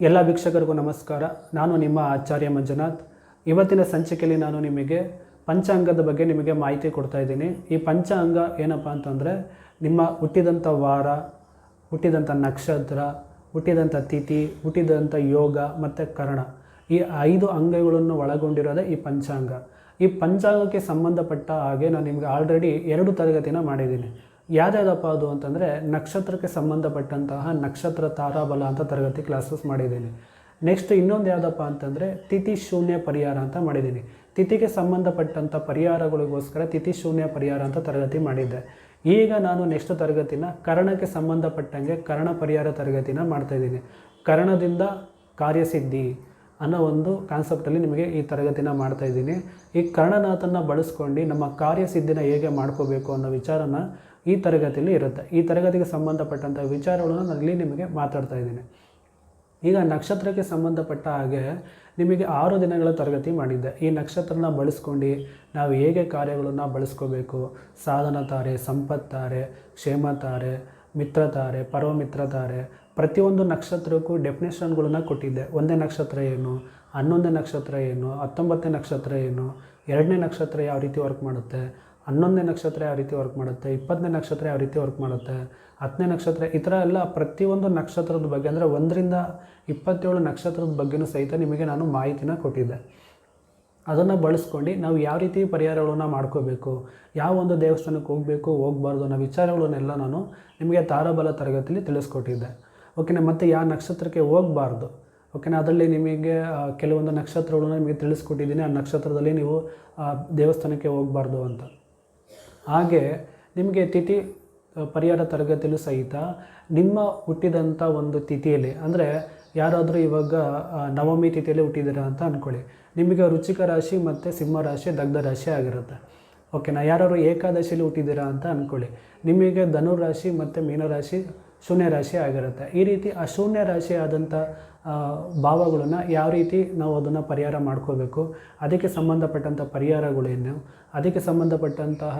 ಎಲ್ಲ ವೀಕ್ಷಕರಿಗೂ ನಮಸ್ಕಾರ. ನಾನು ನಿಮ್ಮ ಆಚಾರ್ಯ ಮಂಜುನಾಥ್. ಇವತ್ತಿನ ಸಂಚಿಕೆಯಲ್ಲಿ ನಾನು ನಿಮಗೆ ಪಂಚಾಂಗದ ಬಗ್ಗೆ ನಿಮಗೆ ಮಾಹಿತಿ ಕೊಡ್ತಾ ಇದ್ದೀನಿ. ಈ ಪಂಚಾಂಗ ಏನಪ್ಪ ಅಂತಂದರೆ, ನಿಮ್ಮ ಹುಟ್ಟಿದಂಥ ವಾರ, ಹುಟ್ಟಿದಂಥ ನಕ್ಷತ್ರ, ಹುಟ್ಟಿದಂಥ ತಿಥಿ, ಹುಟ್ಟಿದಂಥ ಯೋಗ ಮತ್ತು ಕರ್ಣ. ಈ ಐದು ಅಂಗಗಳನ್ನು ಒಳಗೊಂಡಿರೋದೇ ಈ ಪಂಚಾಂಗ. ಈ ಪಂಚಾಂಗಕ್ಕೆ ಸಂಬಂಧಪಟ್ಟ ಹಾಗೆ ನಾನು ನಿಮಗೆ ಆಲ್ರೆಡಿ ಎರಡು ತರಗತಿನ ಮಾಡಿದ್ದೀನಿ. ಯಾವ್ದಾವುದಪ್ಪ ಅದು ಅಂತಂದರೆ ನಕ್ಷತ್ರಕ್ಕೆ ಸಂಬಂಧಪಟ್ಟಂತಹ ನಕ್ಷತ್ರ ತಾರಾಬಲ ಅಂತ ತರಗತಿ ಕ್ಲಾಸಸ್ ಮಾಡಿದ್ದೀನಿ. ನೆಕ್ಸ್ಟ್ ಇನ್ನೊಂದು ಯಾವುದಪ್ಪ ಅಂತಂದರೆ ತಿಥಿ ಶೂನ್ಯ ಪರಿಹಾರ ಅಂತ ಮಾಡಿದ್ದೀನಿ. ತಿಥಿಗೆ ಸಂಬಂಧಪಟ್ಟಂಥ ಪರಿಹಾರಗಳಿಗೋಸ್ಕರ ತಿಥಿ ಶೂನ್ಯ ಪರಿಹಾರ ಅಂತ ತರಗತಿ ಮಾಡಿದ್ದೆ. ಈಗ ನಾನು ನೆಕ್ಸ್ಟ್ ತರಗತಿನ ಕರ್ಣಕ್ಕೆ ಸಂಬಂಧಪಟ್ಟಂಗೆ ಕರ್ಣ ಪರಿಹಾರ ತರಗತಿನ ಮಾಡ್ತಾಯಿದ್ದೀನಿ ಕರ್ಣದಿಂದ ಕಾರ್ಯಸಿದ್ಧಿ ಅನ್ನೋ ಒಂದು ಕಾನ್ಸೆಪ್ಟಲ್ಲಿ ನಿಮಗೆ ಈ ತರಗತಿನ ಮಾಡ್ತಾ ಇದ್ದೀನಿ. ಈ ಕರ್ಣನಾಥನ ಬಳಸ್ಕೊಂಡು ನಮ್ಮ ಕಾರ್ಯಸಿದ್ಧಿನ ಹೇಗೆ ಮಾಡ್ಕೋಬೇಕು ಅನ್ನೋ ವಿಚಾರನ ಈ ತರಗತಿಯಲ್ಲಿ ಇರುತ್ತೆ. ಈ ತರಗತಿಗೆ ಸಂಬಂಧಪಟ್ಟಂಥ ವಿಚಾರಗಳನ್ನು ನಾನು ನಿಮಗೆ ಮಾತಾಡ್ತಾ ಇದ್ದೀನಿ. ಈಗ ನಕ್ಷತ್ರಕ್ಕೆ ಸಂಬಂಧಪಟ್ಟ ಹಾಗೆ ನಿಮಗೆ ಆರು ದಿನಗಳ ತರಗತಿ ಮಾಡಿದ್ದೆ. ಈ ನಕ್ಷತ್ರನ ಬಳಸ್ಕೊಂಡು ನಾವು ಹೇಗೆ ಕಾರ್ಯಗಳನ್ನು ಬಳಸ್ಕೋಬೇಕು? ಸಾಧನ ತಾರೆ ಸಂಪತ್ತಾರೆ ಕ್ಷೇಮ ತಾರೆ, ಮಿತ್ರ ತಾರೆ, ಪರಮಮಿತ್ರ ತಾರೆ. ಪ್ರತಿಯೊಂದು ನಕ್ಷತ್ರಕ್ಕೂ ಡೆಫಿನೇಷನ್ಗಳನ್ನ ಕೊಟ್ಟಿದ್ದೆ. ಒಂದೇ ನಕ್ಷತ್ರ ಏನು? ಹನ್ನೊಂದನೇ ನಕ್ಷತ್ರ ಏನು? ಹತ್ತೊಂಬತ್ತನೇ ನಕ್ಷತ್ರ ಏನು? ಎರಡನೇ ನಕ್ಷತ್ರ ಯಾವ ರೀತಿ ವರ್ಕ್ ಮಾಡುತ್ತೆ? ಹನ್ನೊಂದನೇ ನಕ್ಷತ್ರ ಯಾವ ರೀತಿ ವರ್ಕ್ ಮಾಡುತ್ತೆ, ಇಪ್ಪತ್ತನೇ ನಕ್ಷತ್ರ ಯಾವ ರೀತಿ ವರ್ಕ್ ಮಾಡುತ್ತೆ, ಹತ್ತನೇ ನಕ್ಷತ್ರ ಈ ಥರ ಎಲ್ಲ ಪ್ರತಿಯೊಂದು ನಕ್ಷತ್ರದ ಬಗ್ಗೆ ಅಂದರೆ ಒಂದರಿಂದ ಇಪ್ಪತ್ತೇಳು ನಕ್ಷತ್ರದ ಬಗ್ಗೆನೂ ಸಹಿತ ನಿಮಗೆ ನಾನು ಮಾಹಿತಿನ ಕೊಟ್ಟಿದ್ದೆ. ಅದನ್ನು ಬಳಸ್ಕೊಂಡು ನಾವು ಯಾವ ರೀತಿ ಪರಿಹಾರಗಳನ್ನ ಮಾಡ್ಕೋಬೇಕು, ಯಾವ ಒಂದು ದೇವಸ್ಥಾನಕ್ಕೆ ಹೋಗಬೇಕು, ಹೋಗಬಾರ್ದು ಅನ್ನೋ ವಿಚಾರಗಳನ್ನೆಲ್ಲ ನಾನು ನಿಮಗೆ ತಾರಾಬಲ ತರಗತಿಯಲ್ಲಿ ತಿಳಿಸ್ಕೊಟ್ಟಿದ್ದೆ. ಓಕೆನಾ ಮತ್ತು ಯಾವ ನಕ್ಷತ್ರಕ್ಕೆ ಹೋಗಬಾರ್ದು? ಓಕೆನಾ ಅದರಲ್ಲಿ ನಿಮಗೆ ಕೆಲವೊಂದು ನಕ್ಷತ್ರಗಳನ್ನ ನಿಮಗೆ ತಿಳಿಸ್ಕೊಟ್ಟಿದ್ದೀನಿ, ಆ ನಕ್ಷತ್ರದಲ್ಲಿ ನೀವು ದೇವಸ್ಥಾನಕ್ಕೆ ಹೋಗಬಾರ್ದು ಅಂತ. ಹಾಗೆ ನಿಮಗೆ ತಿಥಿ ಪರಿಹಾರ ತರಗತಿಯಲ್ಲೂ ಸಹಿತ ನಿಮ್ಮ ಹುಟ್ಟಿದಂಥ ಒಂದು ತಿಥಿಯಲ್ಲಿ, ಅಂದರೆ ಯಾರಾದರೂ ಇವಾಗ ನವಮಿ ತಿಥಿಯಲ್ಲಿ ಹುಟ್ಟಿದ್ದೀರಾ ಅಂತ ಅಂದ್ಕೊಳ್ಳಿ ನಿಮಗೆ ರುಚಿಕ ರಾಶಿ ಮತ್ತು ಸಿಂಹ ರಾಶಿ, ದಗ್ಧ ರಾಶಿ ಆಗಿರುತ್ತೆ. ಓಕೆನಾ? ಯಾರು ಏಕಾದಶಿಯಲ್ಲಿ ಹುಟ್ಟಿದ್ದೀರಾ ಅಂತ ಅಂದ್ಕೊಳ್ಳಿ ನಿಮಗೆ ಧನುರಾಶಿ ಮತ್ತು ಮೀನರಾಶಿ ಶೂನ್ಯ ರಾಶಿ ಆಗಿರುತ್ತೆ. ಈ ರೀತಿ ಆ ಶೂನ್ಯ ರಾಶಿ ಆದಂಥ ಭಾವಗಳನ್ನು ಯಾವ ರೀತಿ ನಾವು ಅದನ್ನು ಪರಿಹಾರ ಮಾಡ್ಕೋಬೇಕು, ಅದಕ್ಕೆ ಸಂಬಂಧಪಟ್ಟಂಥ ಪರಿಹಾರಗಳೇನು ಅದಕ್ಕೆ ಸಂಬಂಧಪಟ್ಟಂತಹ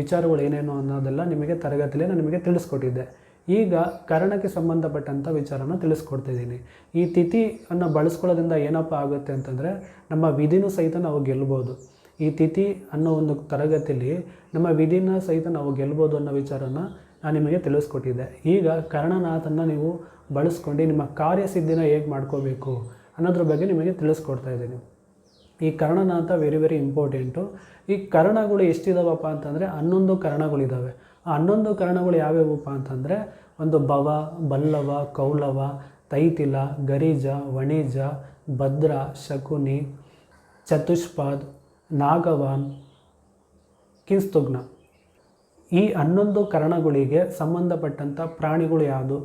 ವಿಚಾರಗಳು ಏನೇನು ಅನ್ನೋದೆಲ್ಲ ನಿಮಗೆ ತರಗತಿಯಲ್ಲಿ ನಾನು ನಿಮಗೆ ತಿಳಿಸ್ಕೊಟ್ಟಿದ್ದೆ. ಈಗ ಕರ್ಣಕ್ಕೆ ಸಂಬಂಧಪಟ್ಟಂಥ ವಿಚಾರನ ತಿಳಿಸ್ಕೊಡ್ತಿದ್ದೀನಿ. ಈ ತಿಥಿಯನ್ನು ಬಳಸ್ಕೊಳ್ಳೋದ್ರಿಂದ ಏನಪ್ಪ ಆಗುತ್ತೆ ಅಂತಂದರೆ, ನಮ್ಮ ವಿಧಿನೂ ಸಹಿತ ನಾವು ಗೆಲ್ಬೋದು. ಈ ತಿಥಿ ಅನ್ನೋ ಒಂದು ತರಗತಿಯಲ್ಲಿ ನಮ್ಮ ವಿಧಿನ ಸಹಿತ ನಾವು ಗೆಲ್ಬೋದು ಅನ್ನೋ ವಿಚಾರನ ನಾನು ನಿಮಗೆ ತಿಳಿಸ್ಕೊಟ್ಟಿದ್ದೆ. ಈಗ ಕರ್ಣನಾಥನ ನೀವು ಬಳಸ್ಕೊಂಡು ನಿಮ್ಮ ಕಾರ್ಯಸಿದ್ಧಿನ ಹೇಗೆ ಮಾಡ್ಕೋಬೇಕು ಅನ್ನೋದ್ರ ಬಗ್ಗೆ ನಿಮಗೆ ತಿಳಿಸ್ಕೊಡ್ತಾ ಇದ್ದೀನಿ. ಈ ಕರ್ಣನಾಥ ವೆರಿ ವೆರಿ ಇಂಪಾರ್ಟೆಂಟು ಈ ಕರ್ಣಗಳು ಎಷ್ಟಿದಾವಪ್ಪ ಅಂತಂದರೆ ಹನ್ನೊಂದು ಕರ್ಣಗಳಿದ್ದಾವೆ ಆ ಹನ್ನೊಂದು ಕರ್ಣಗಳು ಯಾವ್ಯಾವಪ್ಪ ಅಂತಂದರೆ ಒಂದು ಭವ, ಬಲ್ಲವ, ಕೌಲವ, ತೈತಿಲ, ಗರಿಜ, ವಣಿಜ, ಭದ್ರ, ಶಕುನಿ, ಚತುಷ್ಪಾದ್, ನಾಗವಾನ್ ಕಿನ್ಸ್ತುಗ್ನ ಈ ಹನ್ನೊಂದು ಕರಣಗಳಿಗೆ ಸಂಬಂಧಪಟ್ಟಂಥ ಪ್ರಾಣಿಗಳು ಯಾವುದು?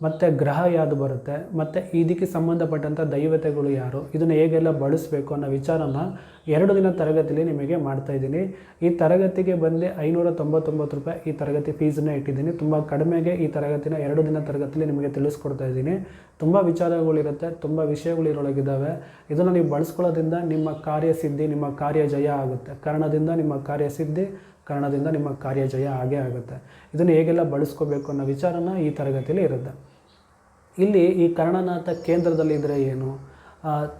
ಮತ್ತು ಗ್ರಹ ಯಾವುದು ಬರುತ್ತೆ? ಮತ್ತು ಇದಕ್ಕೆ ಸಂಬಂಧಪಟ್ಟಂಥ ದೈವತೆಗಳು ಯಾರು? ಇದನ್ನು ಹೇಗೆಲ್ಲ ಬಳಸಬೇಕು ಅನ್ನೋ ವಿಚಾರನ ಎರಡು ದಿನ ತರಗತಿಯಲ್ಲಿ ನಿಮಗೆ ಮಾಡ್ತಾಯಿದ್ದೀನಿ ಈ ತರಗತಿಗೆ ಬಂದು ಐನೂರ ತೊಂಬತ್ತೊಂಬತ್ತು ರೂಪಾಯಿ ಈ ತರಗತಿ ಫೀಸನ್ನ ಇಟ್ಟಿದ್ದೀನಿ. ತುಂಬ ಕಡಿಮೆಗೆ ಈ ತರಗತಿನ ಎರಡು ದಿನ ತರಗತಿಯಲ್ಲಿ ನಿಮಗೆ ತಿಳಿಸ್ಕೊಡ್ತಾ ಇದ್ದೀನಿ. ತುಂಬ ವಿಚಾರಗಳಿರುತ್ತೆ, ತುಂಬ ವಿಷಯಗಳು ಇದರೊಳಗಿದ್ದಾವೆ ಇದನ್ನು ನೀವು ಬಳಸ್ಕೊಳ್ಳೋದ್ರಿಂದ ನಿಮ್ಮ ಕಾರ್ಯಸಿದ್ಧಿ, ನಿಮ್ಮ ಕಾರ್ಯ ಜಯ ಆಗುತ್ತೆ. ಕಾರಣದಿಂದ ನಿಮ್ಮ ಕಾರ್ಯಸಿದ್ಧಿ ಕಾರಣದಿಂದ ನಿಮ್ಮ ಕಾರ್ಯ ಜಯ ಆಗೇ ಆಗುತ್ತೆ. ಇದನ್ನು ಹೇಗೆಲ್ಲ ಬಳಸ್ಕೋಬೇಕು ಅನ್ನೋ ವಿಚಾರನ ಈ ತರಗತಿಯಲ್ಲಿ ಇರುತ್ತೆ. ಇಲ್ಲಿ ಈ ಕರ್ಣನಾಥ ಕೇಂದ್ರದಲ್ಲಿದ್ದರೆ ಏನು?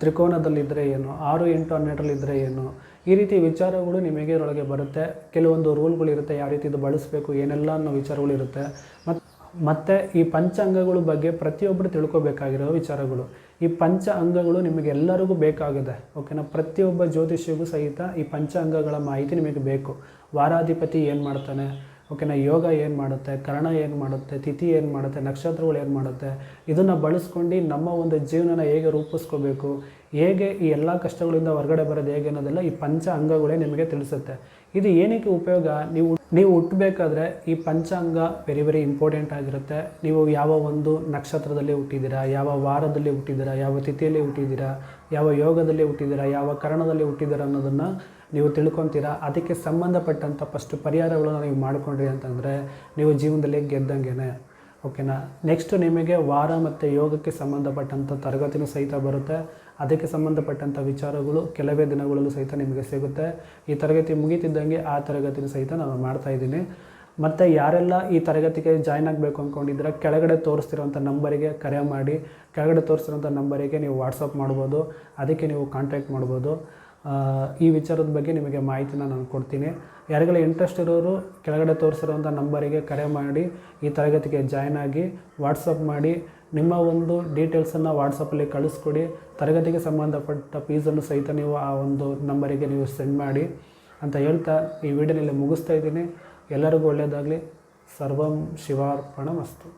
ತ್ರಿಕೋನದಲ್ಲಿದ್ದರೆ ಏನು? ಆರು ಎಂಟು ಹನ್ನೆರಡರಲ್ಲಿದ್ದರೆ ಏನು? ಈ ರೀತಿ ವಿಚಾರಗಳು ನಿಮಗೆ ಇದರೊಳಗೆ ಬರುತ್ತೆ. ಕೆಲವೊಂದು ರೂಲ್ಗಳಿರುತ್ತೆ ಯಾವ ರೀತಿ ಇದು ಬಳಸಬೇಕು, ಏನೆಲ್ಲ ಅನ್ನೋ ವಿಚಾರಗಳಿರುತ್ತೆ ಮತ್ತು ಮತ್ತು ಈ ಪಂಚ ಅಂಗಗಳ ಬಗ್ಗೆ ಪ್ರತಿಯೊಬ್ಬರು ತಿಳ್ಕೊಬೇಕಾಗಿರೋ ವಿಚಾರಗಳು. ಈ ಪಂಚ ಅಂಗಗಳು ನಿಮಗೆ ಎಲ್ಲರಿಗೂ ಬೇಕಾಗಿದೆ ಓಕೆನಾ ಪ್ರತಿಯೊಬ್ಬ ಜ್ಯೋತಿಷಿಗೂ ಸಹಿತ ಈ ಪಂಚ ಅಂಗಗಳ ಮಾಹಿತಿ ನಿಮಗೆ ಬೇಕು. ವಾರಾಧಿಪತಿ ಏನು ಮಾಡ್ತಾನೆ ಓಕೆನಾ ಯೋಗ ಏನು ಮಾಡುತ್ತೆ, ಕರ್ಣ ಏನು ಮಾಡುತ್ತೆ, ತಿಥಿ ಏನು ಮಾಡುತ್ತೆ, ನಕ್ಷತ್ರಗಳು ಏನು ಮಾಡುತ್ತೆ, ಇದನ್ನು ಬಳಸ್ಕೊಂಡು ನಮ್ಮ ಒಂದು ಜೀವನನ ಹೇಗೆ ರೂಪಿಸ್ಕೋಬೇಕು, ಹೇಗೆ ಈ ಎಲ್ಲ ಕಷ್ಟಗಳಿಂದ ಹೊರಗಡೆ ಬರೋದು ಹೇಗೆ ಅನ್ನೋದೆಲ್ಲ ಈ ಪಂಚ ಅಂಗಗಳೇ ನಿಮಗೆ ತಿಳಿಸುತ್ತೆ. ಇದು ಏನಕ್ಕೆ ಉಪಯೋಗ? ನೀವು ನೀವು ಹುಟ್ಟಬೇಕಾದ್ರೆ ಈ ಪಂಚಾಂಗ ವೆರಿ ವೆರಿ ಇಂಪಾರ್ಟೆಂಟ್ ಆಗಿರುತ್ತೆ. ನೀವು ಯಾವ ಒಂದು ನಕ್ಷತ್ರದಲ್ಲಿ ಹುಟ್ಟಿದ್ದೀರಾ, ಯಾವ ವಾರದಲ್ಲಿ ಹುಟ್ಟಿದ್ದೀರಾ, ಯಾವ ತಿಥಿಯಲ್ಲಿ ಹುಟ್ಟಿದ್ದೀರಾ, ಯಾವ ಯೋಗದಲ್ಲಿ ಹುಟ್ಟಿದ್ದೀರಾ, ಯಾವ ಕರ್ಣದಲ್ಲಿ ಹುಟ್ಟಿದ್ದೀರಾ ಅನ್ನೋದನ್ನು ನೀವು ತಿಳ್ಕೊತೀರಾ? ಅದಕ್ಕೆ ಸಂಬಂಧಪಟ್ಟಂಥ ಫಸ್ಟ್ ಪರಿಹಾರಗಳನ್ನು ನೀವು ಮಾಡಿಕೊಂಡ್ರಿ ಅಂತಂದರೆ, ನೀವು ಜೀವನದಲ್ಲಿ ಗೆದ್ದಂಗೆ ಓಕೆನಾ ನೆಕ್ಸ್ಟ್ ನಿಮಗೆ ವಾರ ಮತ್ತು ಯೋಗಕ್ಕೆ ಸಂಬಂಧಪಟ್ಟಂಥ ತರಗತಿನೂ ಸಹಿತ ಬರುತ್ತೆ. ಅದಕ್ಕೆ ಸಂಬಂಧಪಟ್ಟಂಥ ವಿಚಾರಗಳು ಕೆಲವೇ ದಿನಗಳಲ್ಲೂ ಸಹಿತ ನಿಮಗೆ ಸಿಗುತ್ತೆ. ಈ ತರಗತಿ ಮುಗೀತಿದ್ದಂಗೆ ಆ ತರಗತಿನೂ ಸಹಿತ ನಾನು ಮಾಡ್ತಾ ಇದ್ದೀನಿ. ಮತ್ತು ಯಾರೆಲ್ಲ ಈ ತರಗತಿಗೆ ಜಾಯ್ನ್ ಆಗಬೇಕು ಅಂದ್ಕೊಂಡಿದ್ರೆ ಕೆಳಗಡೆ ತೋರಿಸ್ತಿರೋಂಥ ನಂಬರಿಗೆ ಕರೆ ಮಾಡಿ, ಕೆಳಗಡೆ ತೋರಿಸ್ತಿರೋಂಥ ನಂಬರಿಗೆ ನೀವು ವಾಟ್ಸಪ್ ಮಾಡ್ಬೋದು, ಅದಕ್ಕೆ ನೀವು ಕಾಂಟ್ಯಾಕ್ಟ್ ಮಾಡ್ಬೋದು. ಈ ವಿಚಾರದ ಬಗ್ಗೆ ನಿಮಗೆ ಮಾಹಿತಿನ ನಾನು ಕೊಡ್ತೀನಿ. ಯಾರಿಗೆಲ್ಲ ಇಂಟ್ರೆಸ್ಟ್ ಇರೋರು ಕೆಳಗಡೆ ತೋರಿಸಿರೋಂಥ ನಂಬರಿಗೆ ಕರೆ ಮಾಡಿ, ಈ ತರಗತಿಗೆ ಜಾಯ್ನ್ ಆಗಿ ವಾಟ್ಸಪ್ ಮಾಡಿ, ನಿಮ್ಮ ಒಂದು ಡೀಟೇಲ್ಸನ್ನು ವಾಟ್ಸಪ್ಪಲ್ಲಿ ಕಳಿಸ್ಕೊಡಿ. ತರಗತಿಗೆ ಸಂಬಂಧಪಟ್ಟ ಫೀಸನ್ನು ಸಹಿತ ನೀವು ಆ ಒಂದು ನಂಬರಿಗೆ ನೀವು ಸೆಂಡ್ ಮಾಡಿ ಅಂತ ಹೇಳ್ತಾ ಈ ವಿಡಿಯೋನಲ್ಲಿ ಮುಗಿಸ್ತಾ ಇದ್ದೀನಿ. ಎಲ್ಲರಿಗೂ ಒಳ್ಳೆಯದಾಗಲಿ. ಸರ್ವಂ ಶಿವಾರ್ಪಣ ಮಸ್ತು